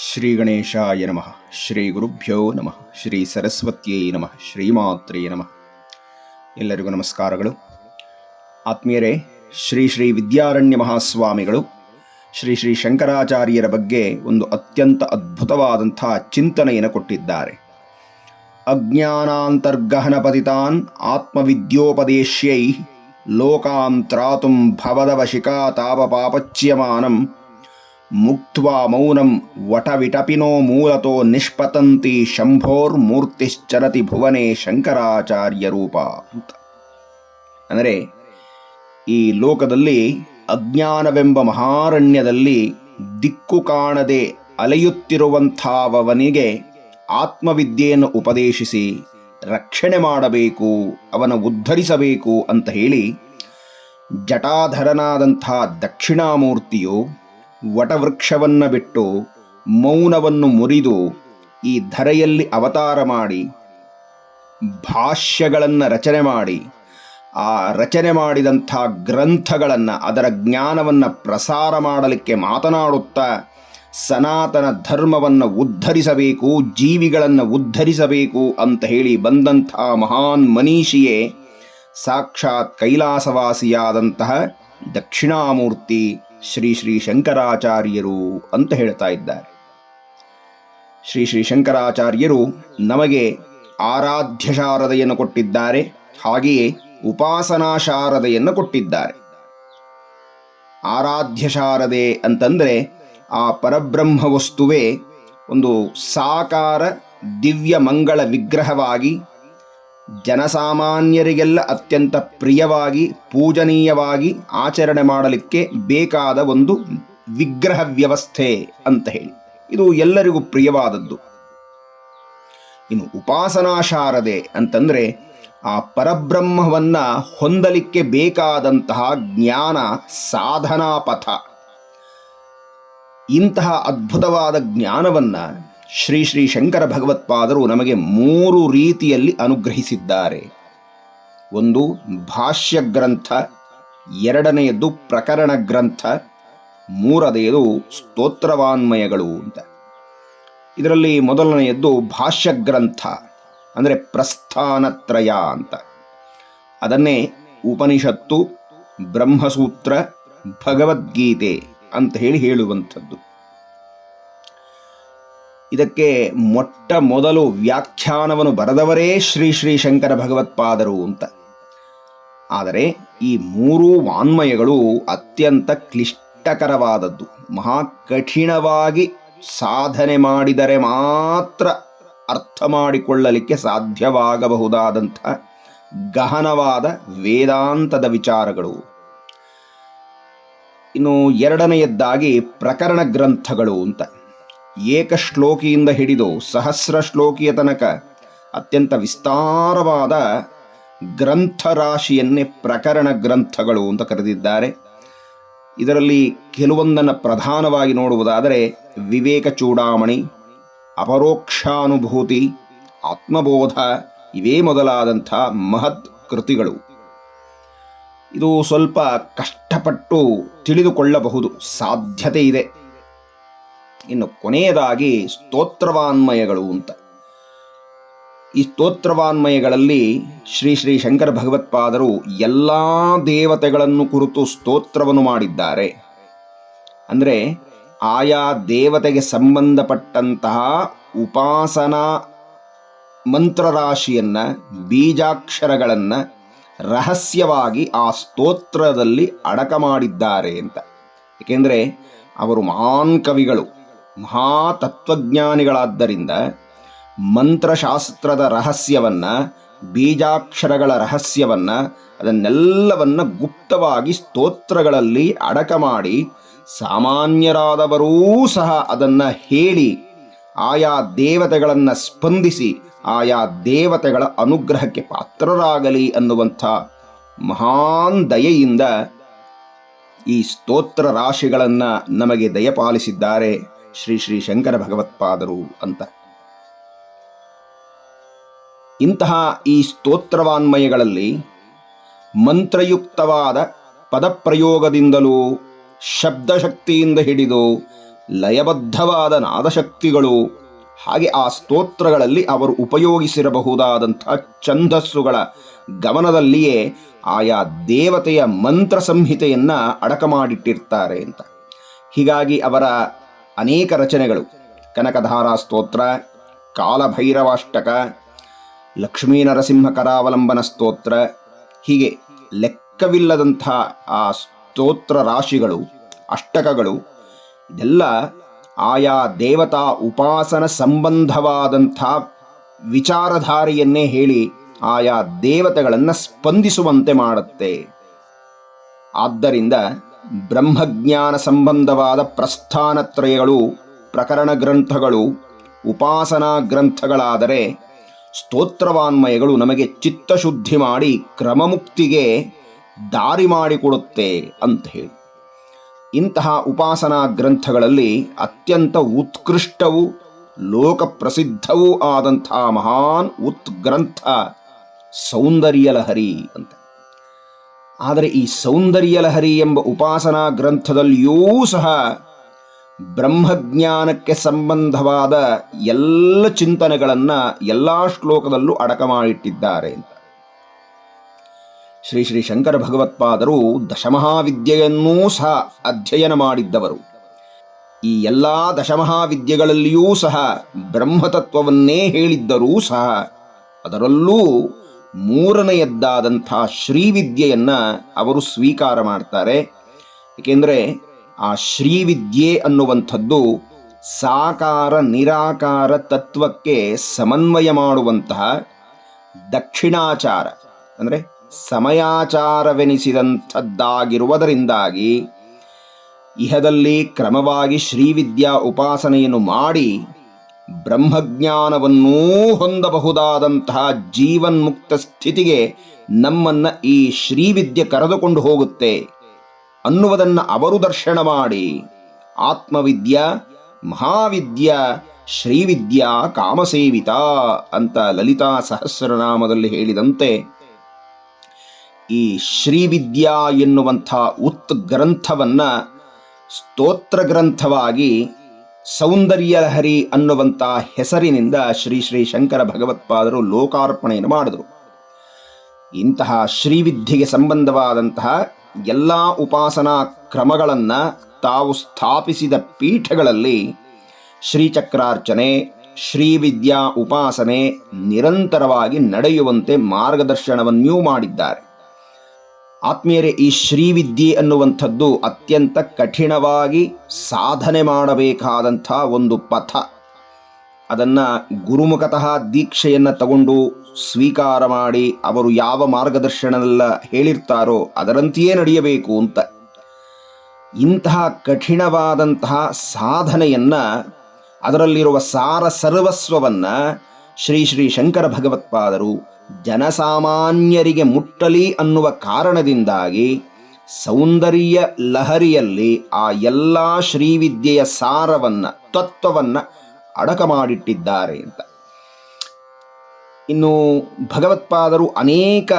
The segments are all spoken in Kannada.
ಶ್ರೀ ಗಣೇಶಾಯ ನಮಃ ಶ್ರೀ ಗುರುಭ್ಯೋ ನಮಃ ಶ್ರೀ ಸರಸ್ವತಿಯೇ ನಮಃ ಶ್ರೀಮಾತ್ರೇ ನಮಃ ಎಲ್ಲರಿಗೂ ನಮಸ್ಕಾರಗಳು. ಆತ್ಮೀಯರೇ, ಶ್ರೀ ಶ್ರೀ ವಿದ್ಯಾರಣ್ಯ ಮಹಾಸ್ವಾಮಿಗಳು, ಶ್ರೀ ಶ್ರೀ ಶಂಕರಾಚಾರ್ಯರ ಬಗ್ಗೆ ಒಂದು ಅತ್ಯಂತ ಅದ್ಭುತವಾದಂಥ ಚಿಂತನೆಯನ್ನು ಕೊಟ್ಟಿದ್ದಾರೆ. ಅಜ್ಞಾನಾಂತರ್ಗಹನ ಪತಿತಾನ್ ಆತ್ಮವಿದ್ಯೋಪದೇಶ್ಯೈ ಲೋಕಾಂತ್ರಾತುಂ ತ್ರಾತುಂ ಭವದವಶಿಕಾ ತಾಪಪಾಪಚ್ಯಮಾನಂ ಮುಕ್ತ್ವಾ ಮೌನಂ ವಟವಿಟಪಿನೋ ಮೂಲತೋ ನಿಷ್ಪತಂತಿ ಶಂಭೋರ್ಮೂರ್ತಿಶ್ಚರತಿ ಭುವನೆ ಶಂಕರಾಚಾರ್ಯ ರೂಪ ಅಂತ. ಅಂದರೆ ಈ ಲೋಕದಲ್ಲಿ ಅಜ್ಞಾನವೆಂಬ ಮಹಾರಣ್ಯದಲ್ಲಿ ದಿಕ್ಕು ಕಾಣದೆ ಅಲೆಯುತ್ತಿರುವಂಥವನಿಗೆ ಆತ್ಮವಿದ್ಯೆಯನ್ನು ಉಪದೇಶಿಸಿ ರಕ್ಷಣೆ ಮಾಡಬೇಕು, ಅವನ ಉದ್ಧರಿಸಬೇಕು ಅಂತ ಹೇಳಿ ಜಟಾಧರನಾದಂಥ ದಕ್ಷಿಣಾಮೂರ್ತಿಯು ವಟವೃಕ್ಷವನ್ನು ಬಿಟ್ಟು ಮೌನವನ್ನು ಮುರಿದು ಈ ಧರೆಯಲ್ಲಿ ಅವತಾರ ಮಾಡಿ, ಭಾಷ್ಯಗಳನ್ನು ರಚನೆ ಮಾಡಿ, ಆ ರಚನೆ ಮಾಡಿದಂಥ ಗ್ರಂಥಗಳನ್ನು ಅದರ ಜ್ಞಾನವನ್ನು ಪ್ರಸಾರ ಮಾಡಲಿಕ್ಕೆ ಮಾತನಾಡುತ್ತಾ ಸನಾತನ ಧರ್ಮವನ್ನು ಉದ್ಧರಿಸಬೇಕು, ಜೀವಿಗಳನ್ನು ಉದ್ಧರಿಸಬೇಕು ಅಂತ ಹೇಳಿ ಬಂದಂಥ ಮಹಾನ್ ಮನೀಷಿಯೇ ಸಾಕ್ಷಾತ್ ಕೈಲಾಸವಾಸಿಯಾದಂತಹ ದಕ್ಷಿಣಾಮೂರ್ತಿ ಶ್ರೀ ಶ್ರೀ ಶಂಕರಾಚಾರ್ಯರು ಅಂತ ಹೇಳ್ತಾ ಇದ್ದಾರೆ. ಶ್ರೀ ಶ್ರೀ ಶಂಕರಾಚಾರ್ಯರು ನಮಗೆ ಆರಾಧ್ಯ ಶಾರದೆಯನ್ನು ಕೊಟ್ಟಿದ್ದಾರೆ, ಹಾಗೆಯೇ ಉಪಾಸನಾ ಶಾರದೆಯನ್ನು ಕೊಟ್ಟಿದ್ದಾರೆ. ಆರಾಧ್ಯ ಶಾರದೆ ಅಂತಂದರೆ ಆ ಪರಬ್ರಹ್ಮ ವಸ್ತುವೇ ಒಂದು ಸಾಕಾರ ದಿವ್ಯ ಮಂಗಳ ವಿಗ್ರಹವಾಗಿ ಜನಸಾಮಾನ್ಯರಿಗೆಲ್ಲ ಅತ್ಯಂತ ಪ್ರಿಯವಾಗಿ, ಪೂಜನೀಯವಾಗಿ ಆಚರಣೆ ಮಾಡಲಿಕ್ಕೆ ಬೇಕಾದ ಒಂದು ವಿಗ್ರಹ ವ್ಯವಸ್ಥೆ ಅಂತ ಹೇಳಿ. ಇದು ಎಲ್ಲರಿಗೂ ಪ್ರಿಯವಾದದ್ದು. ಇನ್ನು ಉಪಾಸನಾ ಶಾರದೆ ಅಂತಂದ್ರೆ ಆ ಪರಬ್ರಹ್ಮವನ್ನ ಹೊಂದಲಿಕ್ಕೆ ಬೇಕಾದಂತಹ ಜ್ಞಾನ ಸಾಧನಾ ಪಥ ಇಂತಹ ಅದ್ಭುತವಾದ ಜ್ಞಾನವನ್ನ ಶ್ರೀ ಶ್ರೀ ಶಂಕರ ಭಗವತ್ಪಾದರು ನಮಗೆ ಮೂರು ರೀತಿಯಲ್ಲಿ ಅನುಗ್ರಹಿಸಿದ್ದಾರೆ. ಒಂದು ಭಾಷ್ಯ ಗ್ರಂಥ ಎರಡನೆಯದ್ದು ಪ್ರಕರಣ ಗ್ರಂಥ, ಮೂರನೆಯದು ಸ್ತೋತ್ರವಾನ್ಮಯಗಳು ಅಂತ. ಇದರಲ್ಲಿ ಮೊದಲನೆಯದ್ದು ಭಾಷ್ಯ ಗ್ರಂಥ, ಅಂದರೆ ಪ್ರಸ್ಥಾನತ್ರಯ ಅಂತ. ಅದನ್ನೇ ಉಪನಿಷತ್ತು, ಬ್ರಹ್ಮಸೂತ್ರ, ಭಗವದ್ಗೀತೆ ಅಂತ ಹೇಳಿ ಹೇಳುವಂಥದ್ದು. ಇದಕ್ಕೆ ಮೊಟ್ಟ ಮೊದಲು ವ್ಯಾಖ್ಯಾನವನ್ನು ಬರೆದವರೇ ಶ್ರೀ ಶ್ರೀ ಶಂಕರ ಭಗವತ್ಪಾದರು ಅಂತ. ಆದರೆ ಈ ಮೂರೂ ವಾನ್ಮಯಗಳು ಅತ್ಯಂತ ಕ್ಲಿಷ್ಟಕರವಾದದ್ದು. ಮಹಾ ಕಠಿಣವಾಗಿ ಸಾಧನೆ ಮಾಡಿದರೆ ಮಾತ್ರ ಅರ್ಥ ಮಾಡಿಕೊಳ್ಳಲಿಕ್ಕೆ ಸಾಧ್ಯವಾಗಬಹುದಾದಂಥ ಗಹನವಾದ ವೇದಾಂತದ ವಿಚಾರಗಳು. ಇನ್ನು ಎರಡನೆಯದ್ದಾಗಿ ಪ್ರಕರಣ ಗ್ರಂಥಗಳು ಅಂತ. ಏಕ ಶ್ಲೋಕಿಯಿಂದ ಹಿಡಿದು ಸಹಸ್ರ ಶ್ಲೋಕಿಯ ತನಕ ಅತ್ಯಂತ ವಿಸ್ತಾರವಾದ ಗ್ರಂಥರಾಶಿಯನ್ನೇ ಪ್ರಕರಣ ಗ್ರಂಥಗಳು ಅಂತ ಕರೆದಿದ್ದಾರೆ. ಇದರಲ್ಲಿ ಕೆಲವೊಂದನ್ನು ಪ್ರಧಾನವಾಗಿ ನೋಡುವುದಾದರೆ ವಿವೇಕ ಚೂಡಾಮಣಿ, ಅಪರೋಕ್ಷಾನುಭೂತಿ, ಆತ್ಮಬೋಧ, ಇವೇ ಮೊದಲಾದಂಥ ಮಹತ್ ಕೃತಿಗಳು. ಇದು ಸ್ವಲ್ಪ ಕಷ್ಟಪಟ್ಟು ತಿಳಿದುಕೊಳ್ಳಬಹುದು, ಸಾಧ್ಯತೆ ಇದೆ. ಇನ್ನು ಕೊನೆಯದಾಗಿ ಸ್ತೋತ್ರವಾನ್ಮಯಗಳು ಅಂತ. ಈ ಸ್ತೋತ್ರವಾನ್ಮಯಗಳಲ್ಲಿ ಶ್ರೀ ಶ್ರೀ ಶಂಕರ ಭಗವತ್ಪಾದರು ಎಲ್ಲ ದೇವತೆಗಳನ್ನು ಕುರಿತು ಸ್ತೋತ್ರವನ್ನು ಮಾಡಿದ್ದಾರೆ. ಅಂದರೆ ಆಯಾ ದೇವತೆಗೆ ಸಂಬಂಧಪಟ್ಟಂತಹ ಉಪಾಸನಾ ಮಂತ್ರರಾಶಿಯನ್ನು, ಬೀಜಾಕ್ಷರಗಳನ್ನು ರಹಸ್ಯವಾಗಿ ಆ ಸ್ತೋತ್ರದಲ್ಲಿ ಅಡಕ ಮಾಡಿದ್ದಾರೆ ಅಂತ. ಏಕೆಂದರೆ ಅವರು ಮಹಾನ್ ಕವಿಗಳು. ಮಹಾ ತತ್ವಜ್ಞಾನಿಗಳಾದ್ದರಿಂದ ಮಂತ್ರಶಾಸ್ತ್ರದ ರಹಸ್ಯವನ್ನ, ಬೀಜಾಕ್ಷರಗಳ ರಹಸ್ಯವನ್ನ, ಅದನ್ನೆಲ್ಲವನ್ನ ಗುಪ್ತವಾಗಿ ಸ್ತೋತ್ರಗಳಲ್ಲಿ ಅಡಕ ಮಾಡಿ ಸಾಮಾನ್ಯರಾದವರೂ ಸಹ ಅದನ್ನ ಹೇಳಿ, ಆಯಾ ದೇವತೆಗಳನ್ನು ಸ್ಪಂದಿಸಿ, ಆಯಾ ದೇವತೆಗಳ ಅನುಗ್ರಹಕ್ಕೆ ಪಾತ್ರರಾಗಲಿ ಅನ್ನುವಂಥ ಮಹಾನ್ ದಯೆಯಿಂದ ಈ ಸ್ತೋತ್ರ ರಾಶಿಗಳನ್ನು ನಮಗೆ ದಯಪಾಲಿಸಿದ್ದಾರೆ. ಶ್ರೀ ಶ್ರೀ ಶಂಕರ ಭಗವತ್ಪಾದರು ಅಂತ. ಇಂತಹ ಈ ಸ್ತೋತ್ರವಾನ್ಮಯಗಳಲ್ಲಿ ಮಂತ್ರಯುಕ್ತವಾದ ಪದಪ್ರಯೋಗದಿಂದಲೂ, ಶಬ್ದಶಕ್ತಿಯಿಂದ ಹಿಡಿದು ಲಯಬದ್ಧವಾದ ನಾದಶಕ್ತಿಗಳು, ಹಾಗೆ ಆ ಸ್ತೋತ್ರಗಳಲ್ಲಿ ಅವರು ಉಪಯೋಗಿಸಿರಬಹುದಾದಂತಹ ಛಂದಸ್ಸುಗಳ ಗಮನದಲ್ಲಿಯೇ ಆಯಾ ದೇವತೆಯ ಮಂತ್ರ ಸಂಹಿತೆಯನ್ನ ಅಡಕ ಮಾಡಿಟ್ಟಿರ್ತಾರೆ ಅಂತ. ಹೀಗಾಗಿ ಅವರ ಅನೇಕ ರಚನೆಗಳು. ಕನಕಧಾರಾ ಸ್ತೋತ್ರ, ಕಾಲಭೈರವಾಷ್ಟಕ ಲಕ್ಷ್ಮೀ ನರಸಿಂಹ ಕರಾವಲಂಬನ ಸ್ತೋತ್ರ, ಹೀಗೆ ಲೆಕ್ಕವಿಲ್ಲದಂಥ ಆ ಸ್ತೋತ್ರ ರಾಶಿಗಳು, ಅಷ್ಟಕಗಳು, ಇದೆಲ್ಲ ಆಯಾ ದೇವತಾ ಉಪಾಸನ ಸಂಬಂಧವಾದಂಥ ವಿಚಾರಧಾರೆಯನ್ನೇ ಹೇಳಿ ಆಯಾ ದೇವತೆಗಳನ್ನು ಸ್ಪಂದಿಸುವಂತೆ ಮಾಡುತ್ತೆ. ಆದ್ದರಿಂದ ಬ್ರಹ್ಮಜ್ಞಾನ ಸಂಬಂಧವಾದ ಪ್ರಸ್ಥಾನತ್ರಯಗಳು, ಪ್ರಕರಣ ಗ್ರಂಥಗಳು, ಉಪಾಸನಾ ಗ್ರಂಥಗಳಾದರೆ ಸ್ತೋತ್ರವಾನ್ಮಯಗಳು ನಮಗೆ ಚಿತ್ತಶುದ್ಧಿ ಮಾಡಿ ಕ್ರಮಮುಕ್ತಿಗೆ ದಾರಿ ಮಾಡಿಕೊಡುತ್ತೆ ಅಂತ ಹೇಳಿ. ಇಂತಹ ಉಪಾಸನಾ ಗ್ರಂಥಗಳಲ್ಲಿ ಅತ್ಯಂತ ಉತ್ಕೃಷ್ಟವೂ, ಲೋಕಪ್ರಸಿದ್ಧವೂ ಆದಂಥ ಮಹಾನ್ ಉತ್ಗ್ರಂಥ ಸೌಂದರ್ಯ ಲಹರಿ ಅಂತ. ಆದರೆ ಈ ಸೌಂದರ್ಯ ಲಹರಿ ಎಂಬ ಉಪಾಸನಾ ಗ್ರಂಥದಲ್ಲಿಯೂ ಸಹ ಬ್ರಹ್ಮಜ್ಞಾನಕ್ಕೆ ಸಂಬಂಧವಾದ ಎಲ್ಲ ಚಿಂತನೆಗಳನ್ನು ಎಲ್ಲ ಶ್ಲೋಕದಲ್ಲೂ ಅಡಕ ಮಾಡಿಟ್ಟಿದ್ದಾರೆ ಅಂತ. ಶ್ರೀ ಶ್ರೀ ಶಂಕರ ಭಗವತ್ಪಾದರು ದಶಮಹಾವಿದ್ಯೆಯನ್ನೂ ಸಹ ಅಧ್ಯಯನ ಮಾಡಿದ್ದವರು. ಈ ಎಲ್ಲ ದಶಮಹಾವಿದ್ಯೆಗಳಲ್ಲಿಯೂ ಸಹ ಬ್ರಹ್ಮತತ್ವವನ್ನೇ ಹೇಳಿದ್ದರೂ ಸಹ ಅದರಲ್ಲೂ ಮೂರನೆಯದ್ದಾದಂಥ ಶ್ರೀವಿದ್ಯೆಯನ್ನು ಅವರು ಸ್ವೀಕಾರ ಮಾಡ್ತಾರೆ. ಏಕೆಂದರೆ ಆ ಶ್ರೀವಿದ್ಯೆ ಅನ್ನುವಂಥದ್ದು ಸಾಕಾರ, ನಿರಾಕಾರ ತತ್ವಕ್ಕೆ ಸಮನ್ವಯ ಮಾಡುವಂತಹ ದಕ್ಷಿಣಾಚಾರ, ಅಂದರೆ ಸಮಯಾಚಾರವೆನಿಸಿದಂಥದ್ದಾಗಿರುವುದರಿಂದಾಗಿ ಇಹದಲ್ಲಿ ಕ್ರಮವಾಗಿ ಶ್ರೀವಿದ್ಯಾ ಉಪಾಸನೆಯನ್ನು ಮಾಡಿ ಬ್ರಹ್ಮಜ್ಞಾನವನ್ನೂ ಹೊಂದಬಹುದಾದಂತಹ ಜೀವನ್ಮುಕ್ತ ಸ್ಥಿತಿಗೆ ನಮ್ಮನ್ನ ಈ ಶ್ರೀವಿದ್ಯೆ ಕರೆದುಕೊಂಡು ಹೋಗುತ್ತೆ. ಅನ್ನುವುದನ್ನು ಅವರು ದರ್ಶನ ಮಾಡಿ. ಆತ್ಮವಿದ್ಯ, ಮಹಾವಿದ್ಯ, ಶ್ರೀವಿದ್ಯಾ, ಕಾಮಸೇವಿತ ಅಂತ ಲಲಿತಾ ಸಹಸ್ರನಾಮದಲ್ಲಿ ಹೇಳಿದಂತೆ, ಈ ಶ್ರೀವಿದ್ಯಾ ಎನ್ನುವಂಥ ಉತ್ ಗ್ರಂಥವನ್ನ ಸ್ತೋತ್ರ ಗ್ರಂಥವಾಗಿ ಸೌಂದರ್ಯ ಲಹರಿ ಅನ್ನುವಂಥ ಹೆಸರಿನಿಂದ ಶ್ರೀ ಶ್ರೀ ಶಂಕರ ಭಗವತ್ಪಾದರು ಲೋಕಾರ್ಪಣೆಯನ್ನು ಮಾಡಿದರು. ಇಂತಹ ಶ್ರೀವಿದ್ಯೆಗೆ ಸಂಬಂಧವಾದಂತಹ ಎಲ್ಲ ಉಪಾಸನಾ ಕ್ರಮಗಳನ್ನು ತಾವು ಸ್ಥಾಪಿಸಿದ ಪೀಠಗಳಲ್ಲಿ ಶ್ರೀಚಕ್ರಾರ್ಚನೆ, ಶ್ರೀವಿದ್ಯಾ ಉಪಾಸನೆ ನಿರಂತರವಾಗಿ ನಡೆಯುವಂತೆ ಮಾರ್ಗದರ್ಶನವನ್ನೂ ಮಾಡಿದ್ದಾರೆ. ಆತ್ಮೀಯರೇ, ಈ ಶ್ರೀವಿದ್ಯೆ ಅನ್ನುವಂಥದ್ದು ಅತ್ಯಂತ ಕಠಿಣವಾಗಿ ಸಾಧನೆ ಮಾಡಬೇಕಾದಂಥ ಒಂದು ಪಥ. ಅದನ್ನು ಗುರುಮುಖತಃ ದೀಕ್ಷೆಯನ್ನು ತಗೊಂಡು ಸ್ವೀಕಾರ ಮಾಡಿ ಅವರು ಯಾವ ಮಾರ್ಗದರ್ಶನಲ್ಲ ಹೇಳಿರ್ತಾರೋ ಅದರಂತೆಯೇ ನಡೆಯಬೇಕು ಅಂತ. ಇಂತಹ ಕಠಿಣವಾದಂತಹ ಸಾಧನೆಯನ್ನ, ಅದರಲ್ಲಿರುವ ಸಾರ ಸರ್ವಸ್ವವನ್ನು ಶ್ರೀ ಶ್ರೀ ಶಂಕರ ಭಗವತ್ಪಾದರು ಜನಸಾಮಾನ್ಯರಿಗೆ ಮುಟ್ಟಲಿ ಅನ್ನುವ ಕಾರಣದಿಂದಾಗಿ ಸೌಂದರ್ಯ ಲಹರಿಯಲ್ಲಿ ಆ ಎಲ್ಲ ಶ್ರೀವಿದ್ಯೆಯ ಸಾರವನ್ನ, ತತ್ವವನ್ನ ಅಡಕ ಮಾಡಿಟ್ಟಿದ್ದಾರೆ ಅಂತ. ಇನ್ನು ಭಗವತ್ಪಾದರು ಅನೇಕ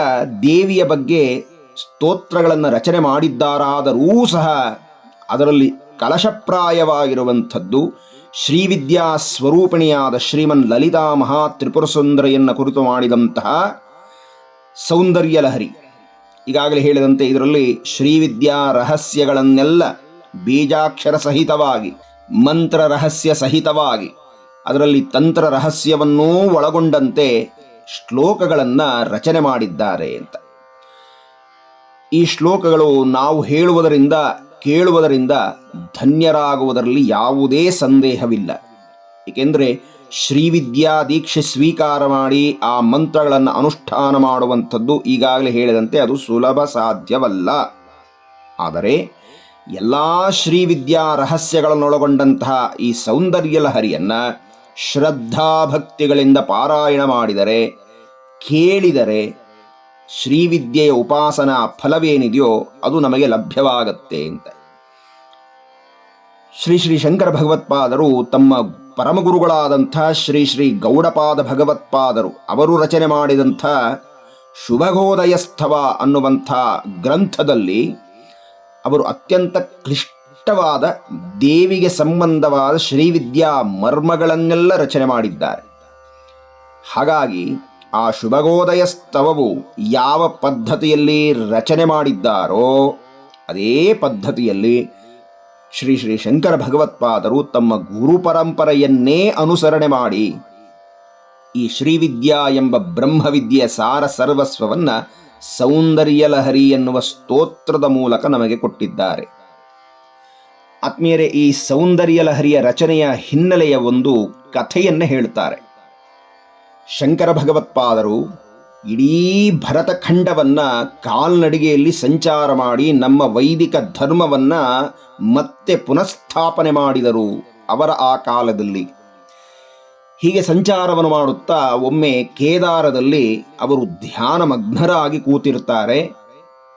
ದೇವಿಯ ಬಗ್ಗೆ ಸ್ತೋತ್ರಗಳನ್ನು ರಚನೆ ಮಾಡಿದ್ದಾರಾದರೂ ಸಹ ಅದರಲ್ಲಿ ಕಲಶಪ್ರಾಯವಾಗಿರುವಂಥದ್ದು ಶ್ರೀವಿದ್ಯಾ ಸ್ವರೂಪಿಣಿಯಾದ ಶ್ರೀಮನ್ ಲಲಿತಾ ಮಹಾ ತ್ರಿಪುರ ಸುಂದರಿಯನ್ನು ಕುರಿತು ಮಾಡಿದಂತಹ ಸೌಂದರ್ಯ ಲಹರಿ ಈಗಾಗಲೇ ಹೇಳಿದಂತೆ ಇದರಲ್ಲಿ ಶ್ರೀವಿದ್ಯಾ ರಹಸ್ಯಗಳನ್ನೆಲ್ಲ ಬೀಜಾಕ್ಷರ ಸಹಿತವಾಗಿ, ಮಂತ್ರ ರಹಸ್ಯ ಸಹಿತವಾಗಿ, ಅದರಲ್ಲಿ ತಂತ್ರ ರಹಸ್ಯವನ್ನೂ ಒಳಗೊಂಡಂತೆ ಶ್ಲೋಕಗಳನ್ನು ರಚನೆ ಮಾಡಿದ್ದಾರೆ ಅಂತ. ಈ ಶ್ಲೋಕಗಳು ನಾವು ಹೇಳುವುದರಿಂದ ಕೇಳುವುದರಿಂದ ಧನ್ಯರಾಗುವುದರಲ್ಲಿ ಯಾವುದೇ ಸಂದೇಹವಿಲ್ಲ. ಏಕೆಂದರೆ ಶ್ರೀವಿದ್ಯಾ ದೀಕ್ಷೆ ಸ್ವೀಕಾರ ಮಾಡಿ ಆ ಮಂತ್ರಗಳನ್ನು ಅನುಷ್ಠಾನ ಮಾಡುವಂಥದ್ದು ಈಗಾಗಲೇ ಹೇಳಿದಂತೆ ಅದು ಸುಲಭ ಸಾಧ್ಯವಲ್ಲ. ಆದರೆ ಎಲ್ಲ ಶ್ರೀವಿದ್ಯಾ ರಹಸ್ಯಗಳನ್ನೊಳಗೊಂಡಂತಹ ಈ ಸೌಂದರ್ಯ ಲಹರಿಯನ್ನು ಶ್ರದ್ಧಾಭಕ್ತಿಗಳಿಂದ ಪಾರಾಯಣ ಮಾಡಿದರೆ, ಕೇಳಿದರೆ ಶ್ರೀವಿದ್ಯೆಯ ಉಪಾಸನಾ ಫಲವೇನಿದೆಯೋ ಅದು ನಮಗೆ ಲಭ್ಯವಾಗತ್ತೆ ಅಂತ. ಶ್ರೀ ಶ್ರೀ ಶಂಕರ ಭಗವತ್ಪಾದರು ತಮ್ಮ ಪರಮಗುರುಗಳಾದಂಥ ಶ್ರೀ ಶ್ರೀ ಗೌಡಪಾದ ಭಗವತ್ಪಾದರು ಅವರು ರಚನೆ ಮಾಡಿದಂಥ ಶುಭಗೋದಯಸ್ಥವ ಅನ್ನುವಂಥ ಗ್ರಂಥದಲ್ಲಿ ಅವರು ಅತ್ಯಂತ ಕ್ಲಿಷ್ಟವಾದ ದೇವಿಗೆ ಸಂಬಂಧವಾದ ಶ್ರೀವಿದ್ಯಾ ಮರ್ಮಗಳನ್ನೆಲ್ಲ ರಚನೆ ಮಾಡಿದ್ದಾರೆ. ಹಾಗಾಗಿ ಆ ಶುಭಗೋದಯ ಸ್ತವವು ಯಾವ ಪದ್ಧತಿಯಲ್ಲಿ ರಚನೆ ಮಾಡಿದ್ದಾರೋ, ಅದೇ ಪದ್ಧತಿಯಲ್ಲಿ ಶ್ರೀ ಶ್ರೀ ಶಂಕರ ಭಗವತ್ಪಾದರು ತಮ್ಮ ಗುರು ಪರಂಪರೆಯನ್ನೇ ಅನುಸರಣೆ ಮಾಡಿ ಈ ಶ್ರೀವಿದ್ಯಾ ಎಂಬ ಬ್ರಹ್ಮವಿದ್ಯೆಯ ಸಾರ ಸರ್ವಸ್ವವನ್ನು ಸೌಂದರ್ಯ ಲಹರಿ ಎನ್ನುವ ಸ್ತೋತ್ರದ ಮೂಲಕ ನಮಗೆ ಕೊಟ್ಟಿದ್ದಾರೆ. ಆತ್ಮೀಯರೇ, ಈ ಸೌಂದರ್ಯ ಲಹರಿಯ ರಚನೆಯ ಹಿನ್ನೆಲೆಯ ಒಂದು ಕಥೆಯನ್ನು ಹೇಳ್ತಾರೆ. ಶಂಕರ ಭಗವತ್ಪಾದರು ಇಡೀ ಭರತಖಂಡವನ್ನು ಕಾಲ್ನಡಿಗೆಯಲ್ಲಿ ಸಂಚಾರ ಮಾಡಿ ನಮ್ಮ ವೈದಿಕ ಧರ್ಮವನ್ನ ಮತ್ತೆ ಪುನಃಸ್ಥಾಪನೆ ಮಾಡಿದರು ಅವರ ಆ ಕಾಲದಲ್ಲಿ. ಹೀಗೆ ಸಂಚಾರವನ್ನು ಮಾಡುತ್ತಾ ಒಮ್ಮೆ ಕೇದಾರದಲ್ಲಿ ಅವರು ಧ್ಯಾನಮಗ್ನರಾಗಿ ಕೂತಿರ್ತಾರೆ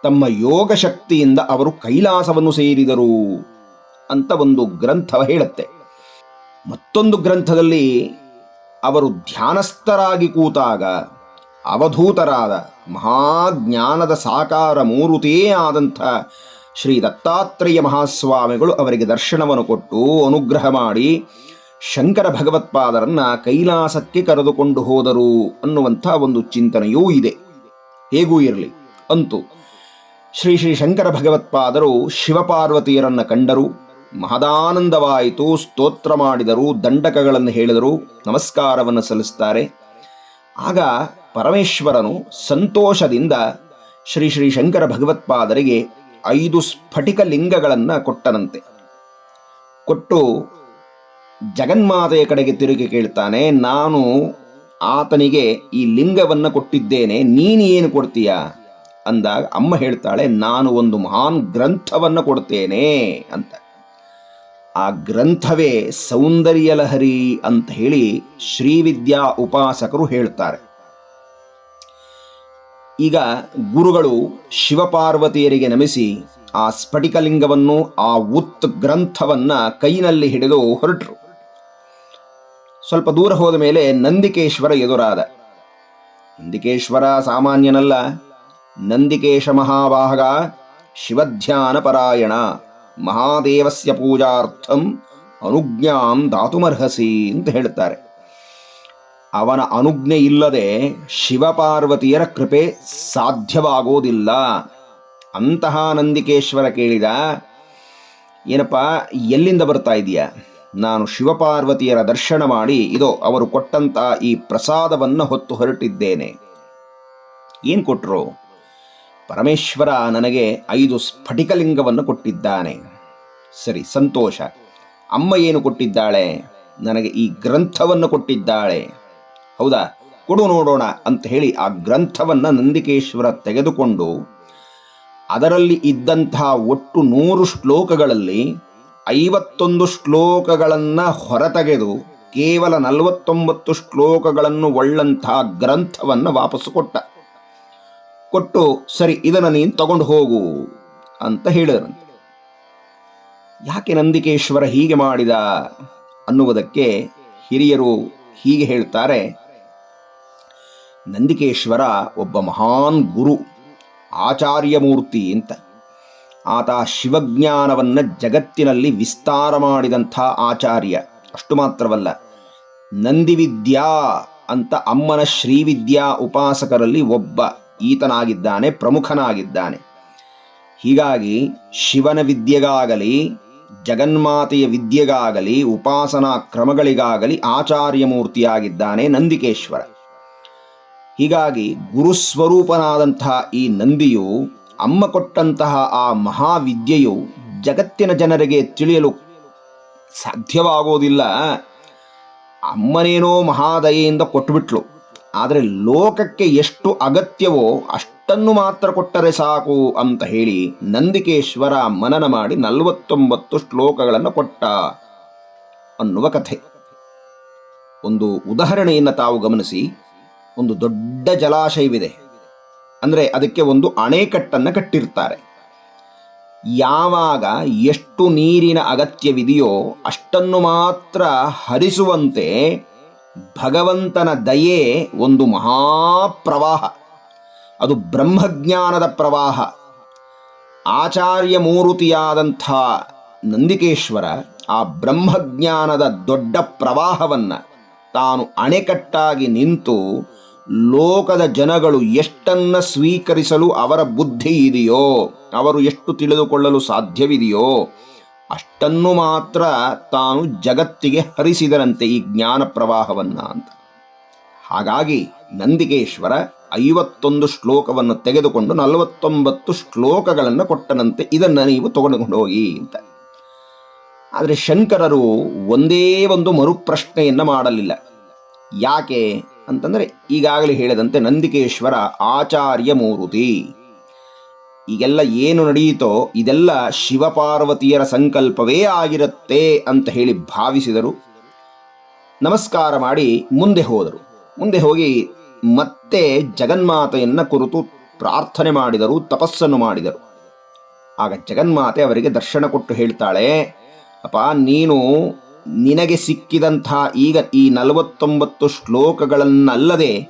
ತಮ್ಮ ಯೋಗ ಶಕ್ತಿಯಿಂದ ಅವರು ಕೈಲಾಸವನ್ನು ಸೇರಿದರು ಅಂತ ಒಂದು ಗ್ರಂಥ ಹೇಳುತ್ತೆ. ಮತ್ತೊಂದು ಗ್ರಂಥದಲ್ಲಿ ಅವರು ಧ್ಯಾನಸ್ಥರಾಗಿ ಕೂತಾಗ ಅವಧೂತರಾದ ಮಹಾಜ್ಞಾನದ ಸಾಕಾರ ಮೂರುತಿಯೇ ಆದಂಥ ಶ್ರೀ ದತ್ತಾತ್ರೇಯ ಮಹಾಸ್ವಾಮಿಗಳು ಅವರಿಗೆ ದರ್ಶನವನ್ನು ಕೊಟ್ಟು ಅನುಗ್ರಹ ಮಾಡಿ ಶಂಕರ ಭಗವತ್ಪಾದರನ್ನ ಕೈಲಾಸಕ್ಕೆ ಕರೆದುಕೊಂಡು ಹೋದರು ಅನ್ನುವಂಥ ಒಂದು ಚಿಂತನೆಯೂ ಇದೆ. ಹೇಗೂ ಇರಲಿ? ಅಂತೂ ಶ್ರೀ ಶ್ರೀ ಶಂಕರ ಭಗವತ್ಪಾದರು ಶಿವಪಾರ್ವತಿಯರನ್ನ ಕಂಡರು. ಮಹದಾನಂದವಾಯಿತು. ಸ್ತೋತ್ರ ಮಾಡಿದರು, ದಂಡಕಗಳನ್ನು ಹೇಳಿದರು, ನಮಸ್ಕಾರವನ್ನು ಸಲ್ಲಿಸ್ತಾರೆ ಆಗ ಪರಮೇಶ್ವರನು ಸಂತೋಷದಿಂದ ಶ್ರೀ ಶ್ರೀ ಶಂಕರ ಭಗವತ್ಪಾದರಿಗೆ ಐದು ಸ್ಫಟಿಕ ಲಿಂಗಗಳನ್ನು ಕೊಟ್ಟನಂತೆ. ಕೊಟ್ಟು ಜಗನ್ಮಾತೆಯ ಕಡೆಗೆ ತಿರುಗಿ ಕೇಳ್ತಾನೆ, ನಾನು ಆತನಿಗೆ ಈ ಲಿಂಗವನ್ನು ಕೊಟ್ಟಿದ್ದೇನೆ, ನೀನು ಏನು ಕೊಡ್ತೀಯಾ? ಅಂದಾಗ ಅಮ್ಮ ಹೇಳ್ತಾಳೆ, ನಾನು ಒಂದು ಮಹಾನ್ ಗ್ರಂಥವನ್ನು ಕೊಡ್ತೇನೆ ಅಂತ. ಆ ಗ್ರಂಥವೇ ಸೌಂದರ್ಯ ಲಹರಿ ಅಂತ ಹೇಳಿ ಶ್ರೀವಿದ್ಯಾ ಉಪಾಸಕರು ಹೇಳ್ತಾರೆ. ಈಗ ಗುರುಗಳು ಶಿವಪಾರ್ವತಿಯರಿಗೆ ನಮಿಸಿ ಆ ಸ್ಫಟಿಕಲಿಂಗವನ್ನು, ಆ ಉತ್ ಗ್ರಂಥವನ್ನ ಕೈನಲ್ಲಿ ಹಿಡಿದು ಹೊರಟರು. ಸ್ವಲ್ಪ ದೂರ ಹೋದ ಮೇಲೆ ನಂದಿಕೇಶ್ವರ ಎದುರಾದ. ನಂದಿಕೇಶ್ವರ ಸಾಮಾನ್ಯನಲ್ಲ, ನಂದಿಕೇಶ ಮಹಾಭಾಗ ಶಿವಧ್ಯಾನ ಪರಾಯಣ ಮಹಾದೇವಸ್ಯ ಪೂಜಾರ್ಥಂ ಅನುಜ್ಞಾಂ ದಾತುಮರ್ಹಸಿ ಅಂತ ಹೇಳ್ತಾರೆ. ಅವನ ಅನುಜ್ಞೆ ಇಲ್ಲದೆ ಶಿವಪಾರ್ವತಿಯರ ಕೃಪೆ ಸಾಧ್ಯವಾಗೋದಿಲ್ಲ. ಅಂತಹ ನಂದಿಕೇಶ್ವರ ಕೇಳಿದ, ಏನಪ್ಪ, ಎಲ್ಲಿಂದ ಬರ್ತಾ ಇದೆಯಾ? ನಾನು ಶಿವಪಾರ್ವತಿಯರ ದರ್ಶನ ಮಾಡಿ, ಇದು, ಅವರು ಕೊಟ್ಟಂತ ಈ ಪ್ರಸಾದವನ್ನು ಹೊತ್ತು ಹೊರಟಿದ್ದೇನೆ. ಏನು ಕೊಟ್ಟರು ಪರಮೇಶ್ವರ ನನಗೆ ಐದು ಸ್ಫಟಿಕಲಿಂಗವನ್ನು ಕೊಟ್ಟಿದ್ದಾನೆ. ಸರಿ, ಸಂತೋಷ. ಅಮ್ಮ ಏನು ಕೊಟ್ಟಿದ್ದಾಳೆ? ನನಗೆ ಈ ಗ್ರಂಥವನ್ನು ಕೊಟ್ಟಿದ್ದಾಳೆ. ಹೌದಾ? ಕೊಡು ನೋಡೋಣ ಅಂತ ಹೇಳಿ ಆ ಗ್ರಂಥವನ್ನು ನಂದಿಕೇಶ್ವರ ತೆಗೆದುಕೊಂಡು ಅದರಲ್ಲಿ ಇದ್ದಂತಹ ಒಟ್ಟು ನೂರು ಶ್ಲೋಕಗಳಲ್ಲಿ ಐವತ್ತೊಂದು ಶ್ಲೋಕಗಳನ್ನು ಹೊರತೆಗೆದು ಕೇವಲ ನಲವತ್ತೊಂಬತ್ತು ಶ್ಲೋಕಗಳನ್ನು ಒಳ್ಳಂತಹ ಗ್ರಂಥವನ್ನು ವಾಪಸ್ಸು ಕೊಟ್ಟ. ಕೊಟ್ಟು, ಸರಿ, ಇದನ್ನು ನೀನು ತಗೊಂಡು ಹೋಗು ಅಂತ ಹೇಳಿದರಂತೆ ಯಾಕೆ ನಂದಿಕೇಶ್ವರ ಹೀಗೆ ಮಾಡಿದ ಅನ್ನುವುದಕ್ಕೆ ಹಿರಿಯರು ಹೀಗೆ ಹೇಳ್ತಾರೆ, ನಂದಿಕೇಶ್ವರ ಒಬ್ಬ ಮಹಾನ್ ಗುರು, ಆಚಾರ್ಯ ಮೂರ್ತಿ ಅಂತ. ಆತ ಶಿವಜ್ಞಾನವನ್ನ ಜಗತ್ತಿನಲ್ಲಿ ವಿಸ್ತಾರ ಮಾಡಿದಂಥ ಆಚಾರ್ಯ. ಅಷ್ಟು ಮಾತ್ರವಲ್ಲ, ನಂದಿವಿದ್ಯಾ ಅಂತ ಅಮ್ಮನ ಶ್ರೀವಿದ್ಯಾ ಉಪಾಸಕರಲ್ಲಿ ಒಬ್ಬ. ಈತನಾಗಿದ್ದಾನೆ, ಪ್ರಮುಖನಾಗಿದ್ದಾನೆ. ಹೀಗಾಗಿ ಶಿವನ ವಿದ್ಯೆಗಾಗಲಿ, ಜಗನ್ಮಾತೆಯ ವಿದ್ಯೆಗಾಗಲಿ, ಉಪಾಸನಾ ಕ್ರಮಗಳಿಗಾಗಲಿ ಆಚಾರ್ಯ ಮೂರ್ತಿಯಾಗಿದ್ದಾನೆ ನಂದಿಕೇಶ್ವರ. ಹೀಗಾಗಿ ಗುರುಸ್ವರೂಪನಾದಂತಹ ಈ ನಂದಿಯು ಅಮ್ಮ ಕೊಟ್ಟಂತಹ ಆ ಮಹಾವಿದ್ಯೆಯು ಜಗತ್ತಿನ ಜನರಿಗೆ ತಿಳಿಯಲು ಸಾಧ್ಯವಾಗೋದಿಲ್ಲ. ಅಮ್ಮನೇನೋ ಮಹಾದಯೆಯಿಂದ ಕೊಟ್ಟುಬಿಟ್ಲು ಆದರೆ ಲೋಕಕ್ಕೆ ಎಷ್ಟು ಅಗತ್ಯವೋ ಅಷ್ಟನ್ನು ಮಾತ್ರ ಕೊಟ್ಟರೆ ಸಾಕು ಅಂತ ಹೇಳಿ ನಂದಿಕೇಶ್ವರ ಮನನ ಮಾಡಿ ನಲವತ್ತೊಂಬತ್ತು ಶ್ಲೋಕಗಳನ್ನು ಕೊಟ್ಟ ಅನ್ನುವ ಕಥೆ. ಒಂದು ಉದಾಹರಣೆಯನ್ನು ತಾವು ಗಮನಿಸಿ. ಒಂದು ದೊಡ್ಡ ಜಲಾಶಯವಿದೆ. ಅಂದರೆ ಅದಕ್ಕೆ ಒಂದು ಅಣೆಕಟ್ಟನ್ನು ಕಟ್ಟಿರ್ತಾರೆ. ಯಾವಾಗ ಎಷ್ಟು ನೀರಿನ ಅಗತ್ಯವಿದೆಯೋ ಅಷ್ಟನ್ನು ಮಾತ್ರ ಹರಿಸುವಂತೆ ಭಗವಂತನ ದಯೆ ಒಂದು ಮಹಾಪ್ರವಾಹ. ಅದು ಬ್ರಹ್ಮಜ್ಞಾನದ ಪ್ರವಾಹ. ಆಚಾರ್ಯ ಮೂರುತಿಯಾದಂಥ ನಂದಿಕೇಶ್ವರ ಆ ಬ್ರಹ್ಮಜ್ಞಾನದ ದೊಡ್ಡ ಪ್ರವಾಹವನ್ನು ತಾನು ಅಣೆಕಟ್ಟಾಗಿ ನಿಂತು ಲೋಕದ ಜನಗಳು ಎಷ್ಟನ್ನ ಸ್ವೀಕರಿಸಲು ಅವರ ಬುದ್ಧಿ ಇದೆಯೋ, ಅವರು ಎಷ್ಟು ತಿಳಿದುಕೊಳ್ಳಲು ಸಾಧ್ಯವಿದೆಯೋ ಅಷ್ಟನ್ನು ಮಾತ್ರ ತಾನು ಜಗತ್ತಿಗೆ ಹರಿಸಿದರಂತೆ ಈ ಜ್ಞಾನ ಪ್ರವಾಹವನ್ನ ಅಂತ. ಹಾಗಾಗಿ ನಂದಿಕೇಶ್ವರ ಐವತ್ತೊಂದು ಶ್ಲೋಕವನ್ನು ತೆಗೆದುಕೊಂಡು ನಲವತ್ತೊಂಬತ್ತು ಶ್ಲೋಕಗಳನ್ನು ಕೊಟ್ಟನಂತೆ ಇದನ್ನು ನೀವು ತಗೊಂಡು ಹೋಗಿ ಅಂತ. ಆದರೆ ಶಂಕರರು ಒಂದೇ ಒಂದು ಮರುಪ್ರಶ್ನೆಯನ್ನು ಮಾಡಲಿಲ್ಲ. ಯಾಕೆ ಅಂತಂದರೆ ಈಗಾಗಲೇ ಹೇಳಿದಂತೆ ನಂದಿಕೇಶ್ವರ ಆಚಾರ್ಯ ಮೂರುತಿ. ಈಗೆಲ್ಲ ಏನು ನಡೆಯಿತೋ ಇದೆಲ್ಲ ಶಿವಪಾರ್ವತಿಯರ ಸಂಕಲ್ಪವೇ ಆಗಿರುತ್ತೆ ಅಂತ ಹೇಳಿ ಭಾವಿಸಿದರು. ನಮಸ್ಕಾರ ಮಾಡಿ ಮುಂದೆ ಹೋದರು. ಮುಂದೆ ಹೋಗಿ ಮತ್ತೆ ಜಗನ್ಮಾತೆಯನ್ನ ಕುರಿತು ಪ್ರಾರ್ಥನೆ ಮಾಡಿದರು, ತಪಸ್ಸನ್ನು ಮಾಡಿದರು. ಆಗ ಜಗನ್ಮಾತೆ ಅವರಿಗೆ ದರ್ಶನ ಕೊಟ್ಟು ಹೇಳ್ತಾಳೆ, ಅಪ್ಪ, ನೀನು ನಿನಗೆ ಸಿಕ್ಕಿದಂತಹ ಈಗ ಈ ನಲವತ್ತೊಂಬತ್ತು ಶ್ಲೋಕಗಳನ್ನಲ್ಲದೆ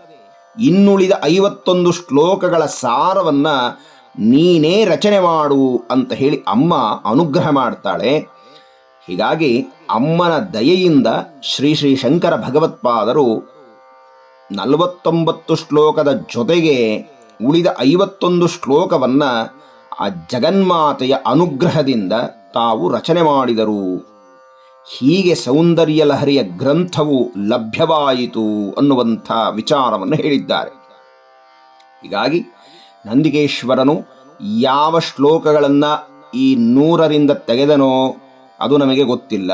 ಇನ್ನುಳಿದ ಐವತ್ತೊಂದು ಶ್ಲೋಕಗಳ ಸಾರವನ್ನ ನೀನೇ ರಚನೆ ಮಾಡು ಅಂತ ಹೇಳಿ ಅಮ್ಮ ಅನುಗ್ರಹ ಮಾಡ್ತಾಳೆ. ಹೀಗಾಗಿ ಅಮ್ಮನ ದಯೆಯಿಂದ ಶ್ರೀ ಶ್ರೀ ಶಂಕರ ಭಗವತ್ಪಾದರು ನಲವತ್ತೊಂಬತ್ತು ಶ್ಲೋಕದ ಜೊತೆಗೆ ಉಳಿದ ಐವತ್ತೊಂದು ಶ್ಲೋಕವನ್ನ ಆ ಜಗನ್ಮಾತೆಯ ಅನುಗ್ರಹದಿಂದ ತಾವು ರಚನೆ ಮಾಡಿದರು. ಹೀಗೆ ಸೌಂದರ್ಯ ಲಹರಿಯ ಗ್ರಂಥವು ಲಭ್ಯವಾಯಿತು ಅನ್ನುವಂಥ ವಿಚಾರವನ್ನು ಹೇಳಿದ್ದಾರೆ. ಹೀಗಾಗಿ ನಂದಿಕೇಶ್ವರನು ಯಾವ ಶ್ಲೋಕಗಳನ್ನು ಈ ನೂರರಿಂದ ತೆಗೆದನೋ ಅದು ನಮಗೆ ಗೊತ್ತಿಲ್ಲ.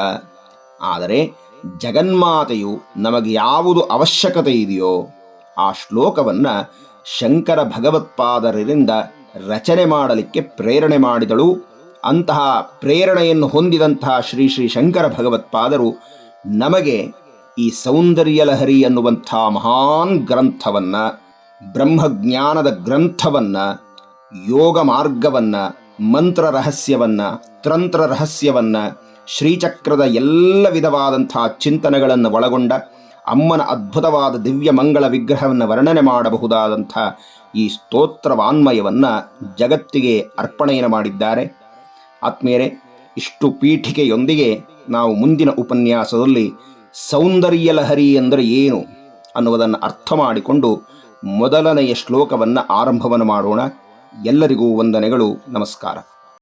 ಆದರೆ ಜಗನ್ಮಾತೆಯು ನಮಗೆ ಯಾವುದು ಅವಶ್ಯಕತೆ ಇದೆಯೋ ಆ ಶ್ಲೋಕವನ್ನು ಶಂಕರ ಭಗವತ್ಪಾದರಿಂದ ರಚನೆ ಮಾಡಲಿಕ್ಕೆ ಪ್ರೇರಣೆ ಮಾಡಿದಳು. ಅಂತಹ ಪ್ರೇರಣೆಯನ್ನು ಹೊಂದಿದಂತಹ ಶ್ರೀ ಶ್ರೀ ಶಂಕರ ಭಗವತ್ಪಾದರು ನಮಗೆ ಈ ಸೌಂದರ್ಯ ಲಹರಿ ಅನ್ನುವಂಥ ಮಹಾನ್ ಗ್ರಂಥವನ್ನ ಬ್ರಹ್ಮಜ್ಞಾನದ ಗ್ರಂಥವನ್ನು ಯೋಗ ಮಾರ್ಗವನ್ನು ಮಂತ್ರ ರಹಸ್ಯವನ್ನು ತಂತ್ರ ರಹಸ್ಯವನ್ನು ಶ್ರೀಚಕ್ರದ ಎಲ್ಲ ವಿಧವಾದಂಥ ಚಿಂತನೆಗಳನ್ನು ಒಳಗೊಂಡ ಅಮ್ಮನ ಅದ್ಭುತವಾದ ದಿವ್ಯ ಮಂಗಳ ವಿಗ್ರಹವನ್ನು ವರ್ಣನೆ ಮಾಡಬಹುದಾದಂಥ ಈ ಸ್ತೋತ್ರ ವಾನ್ಮಯವನ್ನು ಜಗತ್ತಿಗೆ ಅರ್ಪಣೆಯನ್ನು ಮಾಡಿದ್ದಾರೆ. ಆತ್ಮೇರೆ ಇಷ್ಟು ಪೀಠಿಕೆಯೊಂದಿಗೆ ನಾವು ಮುಂದಿನ ಉಪನ್ಯಾಸದಲ್ಲಿ ಸೌಂದರ್ಯ ಲಹರಿ ಎಂದರೆ ಏನು ಅನ್ನುವುದನ್ನು ಅರ್ಥ ಮಾಡಿಕೊಂಡು ಮೊದಲನೆಯ ಶ್ಲೋಕವನ್ನು ಆರಂಭವನ್ನು ಮಾಡೋಣ. ಎಲ್ಲರಿಗೂ ವಂದನೆಗಳು ನಮಸ್ಕಾರ.